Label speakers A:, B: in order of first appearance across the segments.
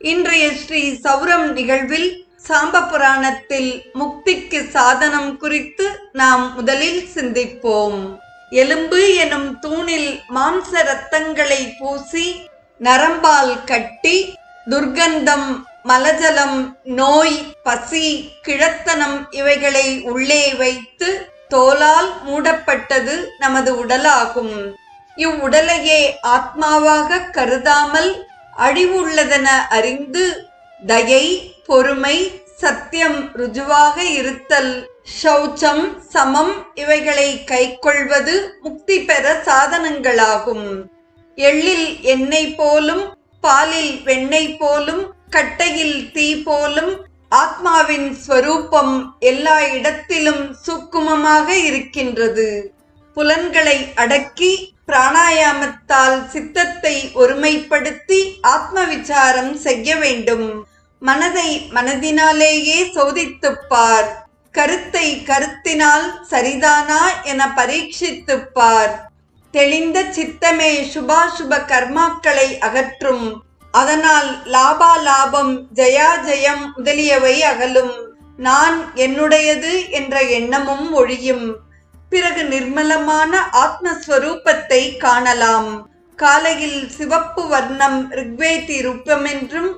A: இன்றைய ஸ்ரீ சௌரம் நிகழ்வில் சாம்ப புராணத்தில் முக்திக்கு சாதனம் குறித்து நாம் முதலில் சிந்திப்போம். எலும்பு எனும் தூணில் மாம்ச ரத்தங்களை பூசி நரம்பால் கட்டி துர்கந்தம் மலஜலம் நோய் பசி கிழத்தனம் இவைகளை உள்ளே வைத்து தோலால் மூடப்பட்டது நமது உடலாகும். இவ்வுடலையே ஆத்மாவாக கருதாமல் அழிவுள்ளதென அறிந்து தயை பொறுமை சத்தியம் ருஜுவாக இருத்தல் சௌச்சம் சமம் இவைகளை கைக்கொள்வது முக்தி பெற சாதனங்களாகும். எள்ளில் எண்ணெய் போலும் பாலில் வெண்ணெய் போலும் கட்டையில் தீ போலும் ஆத்மாவின் ஸ்வரூபம் எல்லா இடத்திலும் சூக்குமமாக இருக்கின்றது. புலன்களை அடக்கி பிராணாயாமத்தால் சித்தத்தை ஒருமைப்படுத்தி ஆத்ம விசாரம் செய்ய வேண்டும். மனதை மனதினாலேயே சோதித்துப்பார். கருத்தை கருத்தினால் சரிதானா என பரீட்சித்துப்பார். தெளிந்த சித்தமே சுபாசுப கர்மாக்களை அகற்றும். அதனால் லாபா லாபம் ஜயா ஜெயம் முதலியவை அகலும். நான் என்னுடையது என்ற எண்ணமும் ஒழியும். பிறகு நிர்மலமான ஆத்மஸ்வரூபத்தை காணலாம். காலையில் சிவப்பு வர்ணம் ரிக்வேதி ரூபமென்றும்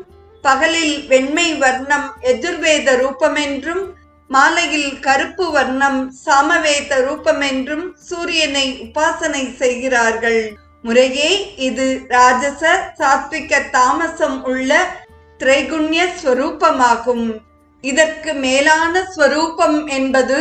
A: பகலில் வெண்மை வர்ணம் எஜுர்வேத ரூபமென்றும் மாலையில் கருப்பு வர்ணம் சாமவேத ரூபமென்றும் சூரியனை உபாசனை செய்கிறார்கள். முறையே இது ராஜச சாத்விக தாமசம் உள்ள திரைகுண்ய ஸ்வரூபமாகும். இதற்கு மேலான ஸ்வரூபம் என்பது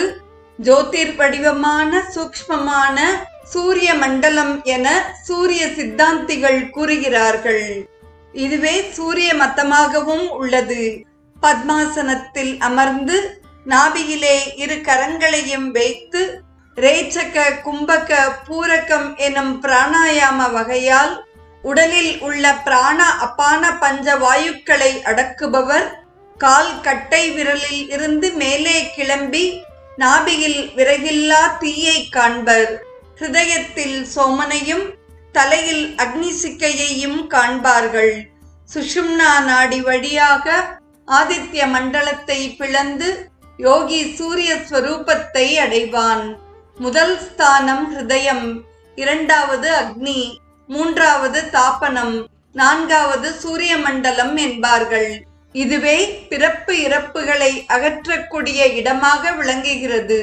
A: ஜோதிர் வடிவமான சூக்ஷ்மமான சூரிய மண்டலம் என சூரிய சித்தாந்திகள் கூறுகிறார்கள். இதுவே சூரிய மத்தமாகவும் உள்ளது. பத்மாசனத்தில் அமர்ந்து நாபியிலே இரு கரங்களையும் வைத்து ரேச்சக கும்பக பூரகம் எனும் பிராணாயாம வகையால் உடலில் உள்ள பிராண அப்பான பஞ்ச வாயுக்களை அடக்குபவர் கால் கட்டை விரலில் இருந்து மேலே கிளம்பி நாபியில் விறகில்லா தீயை காண்பர். ஹிருதயத்தில் சோமனையும் தலையில் அக்னி சிக்கையையும் காண்பார்கள். சுஷும்னா நாடி வழியாக ஆதித்ய மண்டலத்தை பிளந்து யோகி சூரிய ஸ்வரூபத்தை அடைவான். முதல் ஸ்தானம் ஹிருதயம் இரண்டாவது அக்னி மூன்றாவது தாபனம் நான்காவது சூரிய மண்டலம் என்பார்கள். இதுவே பிறப்பு இறப்புகளை அகற்றக்கூடிய இடமாக விளங்குகிறது.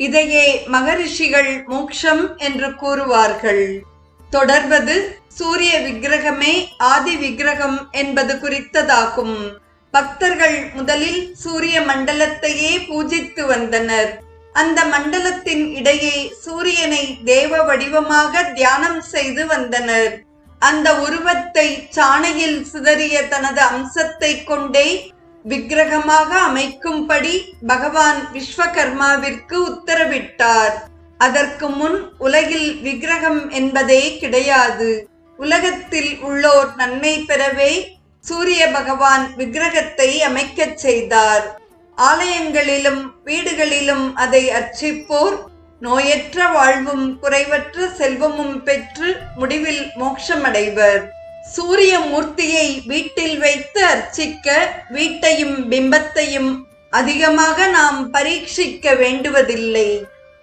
A: இதையே மகரிஷிகள் மோக்ஷம் என்று கூறுவார்கள். தொடர்வது சூரிய விக்கிரகமே ஆதி விக்கிரகம் என்பது குறித்ததாகும். பக்தர்கள் முதலில் சூரிய மண்டலத்தையே பூஜித்து வந்தனர். அந்த மண்டலத்தின் இடையே சூரியனை தேவ வடிவமாக தியானம் செய்து வந்தனர். அந்த உருவத்தை சாணையில் சிதறிய தனது அம்சத்தை கொண்டே விக்கிரகமாக அமைக்கும்படி பகவான் விஸ்வகர்மாவிற்கு உத்தரவிட்டார். அதற்கு முன் உலகில் விக்கிரகம் என்பதே கிடையாது. உலகத்தில் உள்ளோர் நன்மை பெறவே சூரிய பகவான் விக்கிரகத்தை அமைக்கச் செய்தார். ஆலயங்களிலும் வீடுகளிலும் அதை அர்ச்சிப்போர் நோயற்ற வாழ்வும் குறைவற்ற செல்வமும் பெற்று முடிவில் மோட்சமடைவர். சூரிய மூர்த்தியை வீட்டில் வைத்து அர்ச்சிக்க வீட்டையும் பிம்பத்தையும் அதிகமாக நாம் பரீட்சிக்க வேண்டுவதில்லை.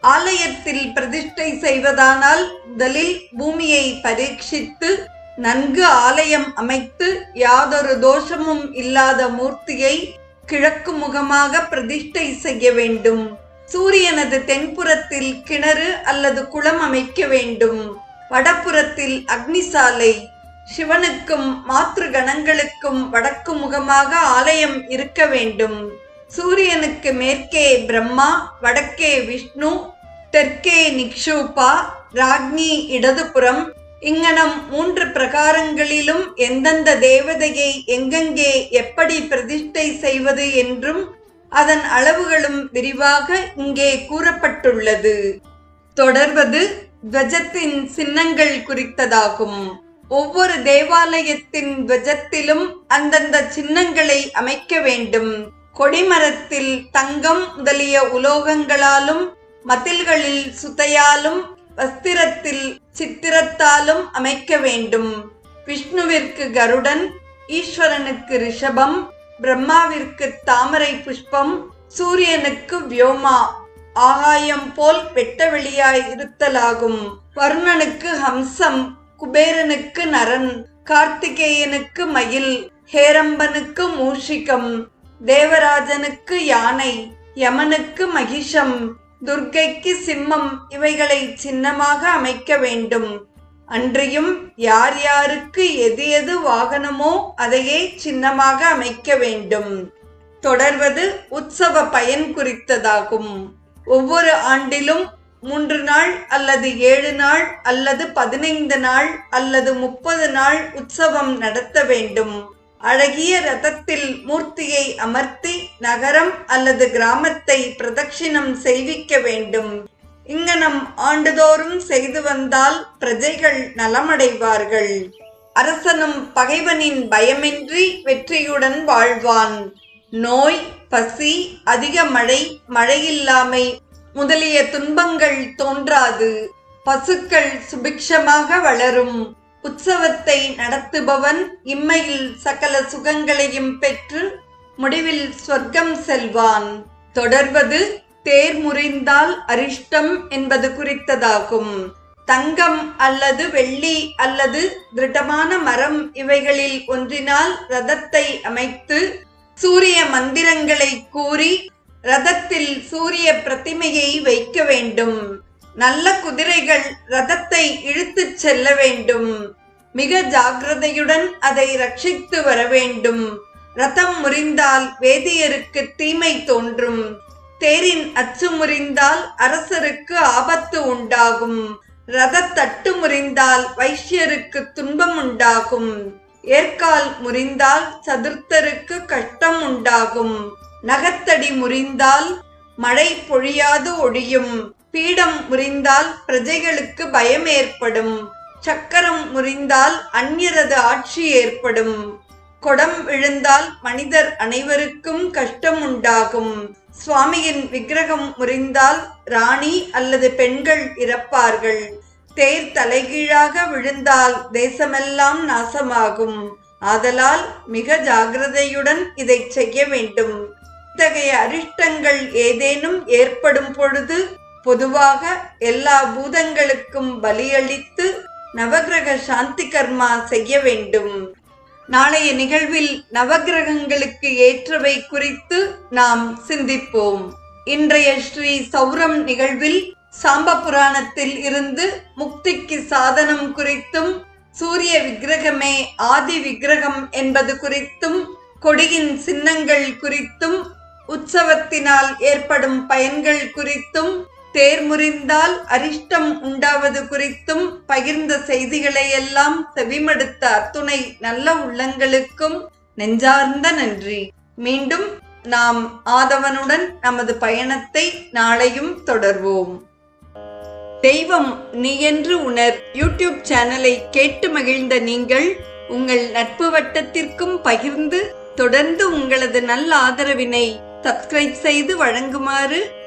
A: ஆலயத்தில் பிரதிஷ்டை செய்வதானால் முதலில் பூமியை பரீட்சித்து நன்கு ஆலயம் அமைத்து யாதொரு தோஷமும் இல்லாத மூர்த்தியை கிழக்கு முகமாக பிரதிஷ்டை செய்ய வேண்டும். சூரியனது தென்புறத்தில் கிணறு அல்லது குளம் அமைக்க வேண்டும். வடப்புறத்தில் அக்னிசாலை. சிவனுக்கும் மாற்று கணங்களுக்கும் வடக்கு முகமாக ஆலயம் இருக்க வேண்டும். சூரியனுக்கு மேற்கே பிரம்மா வடக்கே விஷ்ணு தெற்கே நிக்ஷூபா ராக்னி இடதுபுறம். இங்கனம் மூன்று பிரகாரங்களிலும் எந்தெந்த தேவதையை எங்கெங்கே எப்படி பிரதிஷ்டை செய்வது என்றும் அதன் அளவுகளும் விரிவாக இங்கே கூறப்பட்டுள்ளது. தொடர்வது துவஜத்தின் சின்னங்கள் குறித்ததாகும். ஒவ்வொரு தேவாலயத்தின் துவஜத்திலும் அந்தந்த சின்னங்களை அமைக்க வேண்டும். கொடிமரத்தில் தங்கம் முதலிய உலோகங்களாலும் மதில்களில் சுதையாலும் வஸ்திரத்தில் சித்திரத்தாலும் அமைக்க வேண்டும். விஷ்ணுவிற்கு கருடன் ஈஸ்வரனுக்கு ரிஷபம் பிரம்மாவிற்கு தாமரை புஷ்பம் சூரியனுக்கு வியோமா ஆகாயம் போல் வெட்ட வெளியாய் இருத்தலாகும். வருணனுக்கு ஹம்சம் குபேரனுக்கு நரன் கார்த்திகேயனுக்கு மயில் ஹேரம்பனுக்கு மூஷிகம் தேவராஜனுக்கு யானை யமனுக்கு மகிஷம் துர்க்கைக்கு சிம்மம் இவைகளை சின்னமாக அமைக்க வேண்டும். அன்றியும் யார் யாருக்கு எது எது வாகனமோ அதையே சின்னமாக அமைக்க வேண்டும். தொடர்வது உற்சவ பயன் குறித்ததாகும். ஒவ்வொரு ஆண்டிலும் மூன்று நாள் அல்லது ஏழு நாள் அல்லது பதினைந்து நாள் அல்லது முப்பது நாள் உற்சவம் நடத்த வேண்டும். அழகிய ரதத்தில் மூர்த்தியை அமர்த்தி நகரம் அல்லது கிராமத்தை பிரதட்சிணம் செய்விக்க வேண்டும். இங்கனம் ஆண்டுதோறும் செய்து வந்தால் பிரஜைகள் நலமடைவார்கள். அரசனும் பகைவனின் பயமின்றி வெற்றியுடன் வாழ்வான். நோய் பசி அதிக மழை மழையில்லாமை முதலிய துன்பங்கள் தோன்றாது. பசுக்கள் சுபிக்ஷமாக வளரும். உற்சவத்தை நடத்துபவன் இம்மையில் சகல சுகங்களையும் பெற்று முடிவில் சொர்க்கம் செல்வான். தொடர்வது தேர் முறிந்தால் அரிஷ்டம் என்பது குறித்ததாகும். தங்கம் அல்லது வெள்ளி அல்லது திருடமான மரம் இவைகளில் ஒன்றினால் ரதத்தை அமைத்து சூரிய மந்திரங்களை கூறி ரதத்தில் சூரிய பிரதிமையை வைக்க வேண்டும். நல்ல குதிரைகள் ரதத்தை இழுத்துச் செல்ல வேண்டும். மிக ஜாக்கிரதையுடன் அதை ரட்சித்து வர வேண்டும். ரதம் முறிந்தால் வேதியருக்கு தீமை தோன்றும். தேரின் அச்சு முறிந்தால் அரசருக்கு ஆபத்து உண்டாகும். ரதத்தட்டு முறிந்தால் வைஷ்யருக்கு துன்பம் உண்டாகும். ஏற்கால் முறிந்தால் சதுர்த்தருக்கு கஷ்டம் உண்டாகும். நகத்தடி முறிந்தால் மழை பொழியாது ஒழியும். பீடம் முறிந்தால் பிரஜைகளுக்கு பயம் ஏற்படும் சக்கரம் முறிந்தால் அந்நியரது ஆட்சி ஏற்படும். கொடம் விழுந்தால் மனிதர் அனைவருக்கும் கஷ்டம் உண்டாகும் சுவாமியின் விக்கிரகம் முறிந்தால் ராணி அல்லது பெண்கள் இறப்பார்கள். தேர் தலைகீழாக விழுந்தால் தேசமெல்லாம் நாசமாகும். ஆதலால் மிக ஜாகிரதையுடன் இதை செய்ய வேண்டும். இத்தகைய அரிஷ்டங்கள் ஏதேனும் ஏற்படும் பொழுது பொதுவாக எல்லா பூதங்களுக்கும் பலியளித்து நவகிரக சாந்தி கர்மா செய்ய வேண்டும். நாளைய நிகழ்வில் நவகிரகங்களுக்கு ஏற்றவை குறித்து நாம் சிந்திப்போம். இன்றைய ஸ்ரீ சௌரம் நிகழ்வில் சாம்ப புராணத்தில் இருந்து முக்திக்கு சாதனம் குறித்தும் சூரிய விக்கிரகமே ஆதி விக்கிரகம் என்பது குறித்தும் கொடியின் சின்னங்கள் குறித்தும் உற்சவத்தினால் ஏற்படும் பயன்கள் குறித்தும் தேர் முறிந்தால் அரிஷ்டம் உண்டாவது குறித்தும் பகிர்ந்த செய்திகளை எல்லாம் செவிமடுத்த அத்துணை நல்ல உள்ளங்களுக்கும் நெஞ்சார்ந்த நன்றி. மீண்டும் நாம் ஆதவனுடன் நமது பயணத்தை நாளையும் தொடர்வோம். தெய்வம் நீ என்று உணர் யூடியூப் சேனலை கேட்டு மகிழ்ந்த நீங்கள் உங்கள் நட்பு வட்டத்திற்கும் பகிர்ந்து தொடர்ந்து உங்களது நல்ல ஆதரவினை சப்ஸ்கிரைப் செய்து வழங்குமாறு